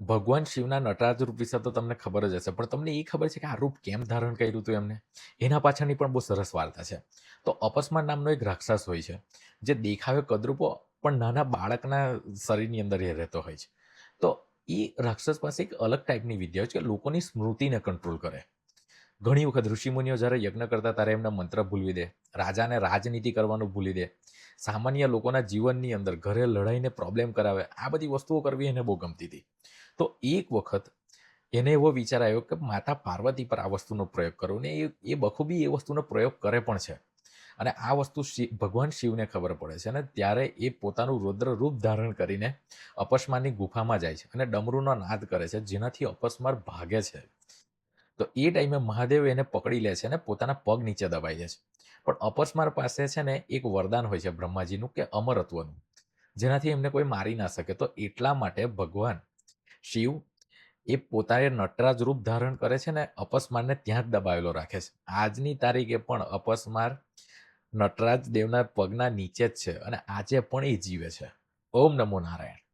ભગવાન શિવના નટરાજ રૂપ વિશે તો તમને ખબર જ હશે, પણ તમને એ ખબર છે કે આ રૂપ કેમ ધારણ કર્યું હતું એમને? એના પાછળની પણ બહુ સરસ વાર્તા છે. તો અપસ્માન નામનો એક રાક્ષસ હોય છે, જે દેખાવે કદરૂપો, પણ નાના બાળકના શરીરની અંદર એ રહેતો હોય છે. તો એ રાક્ષસ પાસે એક અલગ ટાઈપની વિદ્યા હોય છે કે લોકોની સ્મૃતિને કંટ્રોલ કરે. ઘણી વખત ઋષિમુનિઓ જ્યારે યજ્ઞ કરતા ત્યારે એમના મંત્ર ભૂલવી દે. રાજાને રાજનીતિ કરવાનું ભૂલી દે. સામાન્ય લોકોના જીવનની અંદર ઘરે લડાઈને પ્રોબ્લેમ કરાવે. આ બધી વસ્તુઓ કરવી એને બહુ ગમતી હતી. તો એક વખત એને એવો વિચાર આવ્યો કે માતા પાર્વતી પર આ વસ્તુનો પ્રયોગ કરો ને એ એ બખૂબી એ વસ્તુનો પ્રયોગ કરે પણ છે. અને આ વસ્તુ ભગવાન શિવને ખબર પડે છે અને ત્યારે એ પોતાનું રુદ્ર રૂપ ધારણ કરીને અપસ્મારની ગુફામાં જાય છે અને ડમરૂનો નાદ કરે છે જેનાથી અપસ્માર ભાગે છે. તો એ ટાઈમે મહાદેવ એને પકડી લે છે અને પોતાના પગ નીચે દબાઈ દે છે. પણ અપસ્માર પાસે છે ને એક વરદાન હોય છે બ્રહ્માજીનું કે અમરત્વનું, જેનાથી એમને કોઈ મારી ના શકે. તો એટલા માટે ભગવાન શિવ એ પોતાએ નટરાજ રૂપ ધારણ કરે છે ને અપસ્મારને ત્યાં જ દબાવેલો રાખે છે. આજની તારીખે પણ અપસ્માર નટરાજ દેવના પગના નીચે જ છે અને આજે પણ એ જીવે છે. ઓમ નમો નારાયણ.